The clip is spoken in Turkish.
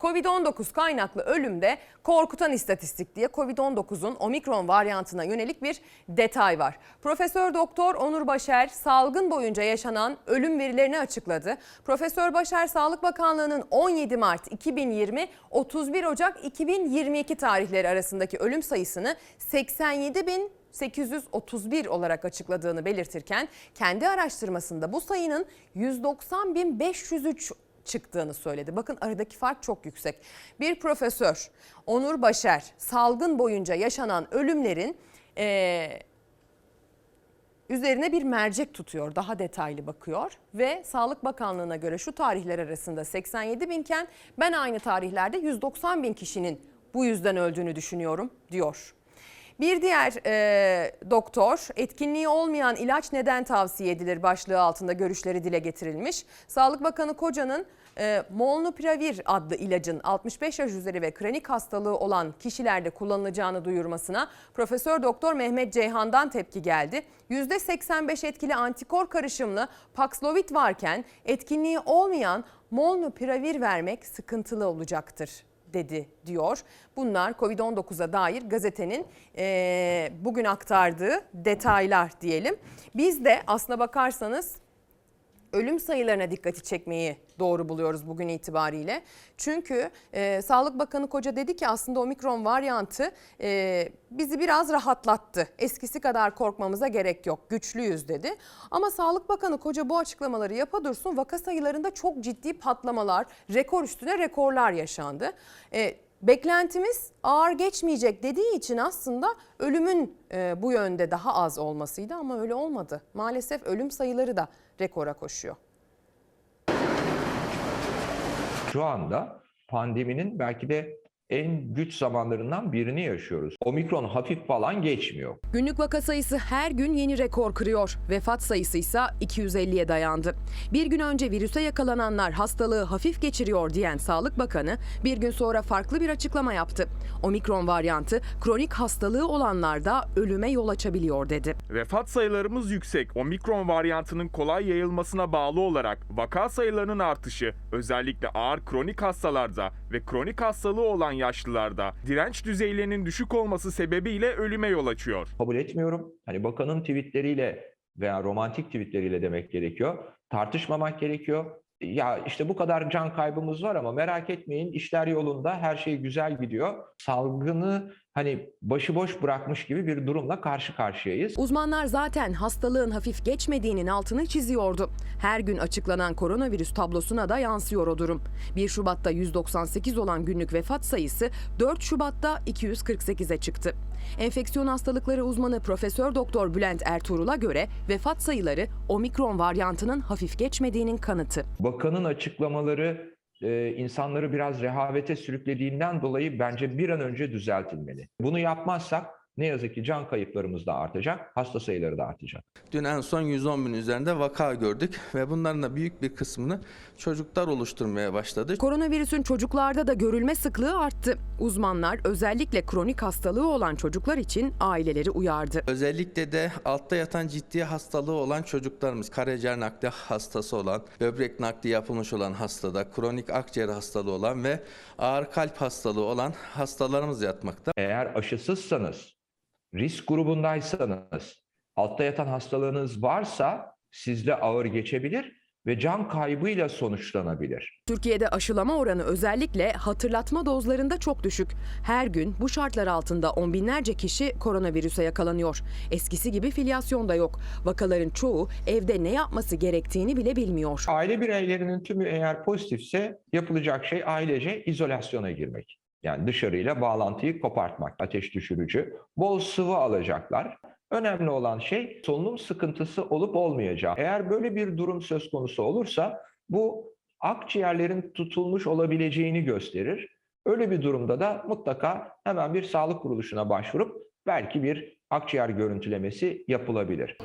Covid-19 kaynaklı ölümde korkutan istatistik diye Covid-19'un omikron varyantına yönelik bir detay var. Profesör Doktor Onur Başer salgın boyunca yaşanan ölüm verilerini açıkladı. Profesör Başer Sağlık Bakanlığı'nın 17 Mart 2020 31 Ocak 2022 tarihleri arasındaki ölüm sayısını 87 bin 831 olarak açıkladığını belirtirken kendi araştırmasında bu sayının 190.503 çıktığını söyledi. Bakın aradaki fark çok yüksek. Bir profesör Onur Başer salgın boyunca yaşanan ölümlerin eee, üzerine bir mercek tutuyor, daha detaylı bakıyor ve Sağlık Bakanlığı'na göre şu tarihler arasında 87 binken ben aynı tarihlerde 190 bin kişinin bu yüzden öldüğünü düşünüyorum diyor. Bir diğer e, doktor etkinliği olmayan ilaç neden tavsiye edilir başlığı altında görüşleri dile getirilmiş. Sağlık Bakanı Koca'nın e, Molnupiravir adlı ilacın 65 yaş üzeri ve kronik hastalığı olan kişilerde kullanılacağını duyurmasına Profesör Doktor Mehmet Ceyhan'dan tepki geldi. %85 etkili antikor karışımlı Paxlovid varken etkinliği olmayan Molnupiravir vermek sıkıntılı olacaktır dedi diyor. Bunlar Covid-19'a dair gazetenin eee, bugün aktardığı detaylar diyelim. Biz de aslına bakarsanız ölüm sayılarına dikkati çekmeyi doğru buluyoruz bugün itibariyle. Çünkü e, Sağlık Bakanı Koca dedi ki aslında omikron varyantı e, bizi biraz rahatlattı. Eskisi kadar korkmamıza gerek yok, güçlüyüz dedi. Ama Sağlık Bakanı Koca bu açıklamaları yapa dursun vaka sayılarında çok ciddi patlamalar, rekor üstüne rekorlar yaşandı. E, Beklentimiz ağır geçmeyecek dediği için aslında ölümün e, bu yönde daha az olmasıydı ama öyle olmadı. Maalesef ölüm sayıları da rekora koşuyor. Şu anda pandeminin belki de en güç zamanlarından birini yaşıyoruz. Omikron hafif falan geçmiyor. Günlük vaka sayısı her gün yeni rekor kırıyor. Vefat sayısı ise 250'ye dayandı. Bir gün önce virüse yakalananlar hastalığı hafif geçiriyor diyen Sağlık Bakanı bir gün sonra farklı bir açıklama yaptı. Omikron varyantı kronik hastalığı olanlarda ölüme yol açabiliyor dedi. Vefat sayılarımız yüksek. Omikron varyantının kolay yayılmasına bağlı olarak vaka sayılarının artışı özellikle ağır kronik hastalarda ve kronik hastalığı olan yaşlılarda direnç düzeylerinin düşük olması sebebiyle ölüme yol açıyor. Kabul etmiyorum. Hani bakanın tweetleriyle veya romantik tweetleriyle demek gerekiyor. Tartışmamak gerekiyor. Ya işte bu kadar can kaybımız var ama merak etmeyin işler yolunda her şey güzel gidiyor. Salgını hani başıboş bırakmış gibi bir durumla karşı karşıyayız. Uzmanlar zaten hastalığın hafif geçmediğinin altını çiziyordu. Her gün açıklanan koronavirüs tablosuna da yansıyor o durum. 1 Şubat'ta 198 olan günlük vefat sayısı 4 Şubat'ta 248'e çıktı. Enfeksiyon hastalıkları uzmanı Profesör Doktor Bülent Ertuğrul'a göre vefat sayıları omikron varyantının hafif geçmediğinin kanıtı. Bakanın açıklamaları e, insanları biraz rehavete sürüklediğinden dolayı bence bir an önce düzeltilmeli. Bunu yapmazsak ne yazık ki can kayıplarımız da artacak, hasta sayıları da artacak. Dün en son 110 bin üzerinde vaka gördük ve bunların da büyük bir kısmını çocuklar oluşturmaya başladı. Koronavirüsün çocuklarda da görülme sıklığı arttı. Uzmanlar özellikle kronik hastalığı olan çocuklar için aileleri uyardı. Özellikle de altta yatan ciddi hastalığı olan çocuklarımız, karaciğer nakli hastası olan, böbrek nakli yapılmış olan hastada, kronik akciğer hastalığı olan ve ağır kalp hastalığı olan hastalarımız yatmakta. Eğer aşısızsanız, risk grubundaysanız, altta yatan hastalığınız varsa sizde ağır geçebilir ve can kaybıyla sonuçlanabilir. Türkiye'de aşılama oranı özellikle hatırlatma dozlarında çok düşük. Her gün bu şartlar altında on binlerce kişi koronavirüse yakalanıyor. Eskisi gibi filyasyon da yok. Vakaların çoğu evde ne yapması gerektiğini bile bilmiyor. Aile bireylerinin tümü eğer pozitifse yapılacak şey ailece izolasyona girmek. Yani dışarıyla bağlantıyı kopartmak, ateş düşürücü, bol sıvı alacaklar. Önemli olan şey solunum sıkıntısı olup olmayacağı. Eğer böyle bir durum söz konusu olursa bu akciğerlerin tutulmuş olabileceğini gösterir. Öyle bir durumda da mutlaka hemen bir sağlık kuruluşuna başvurup belki bir akciğer görüntülemesi yapılabilir.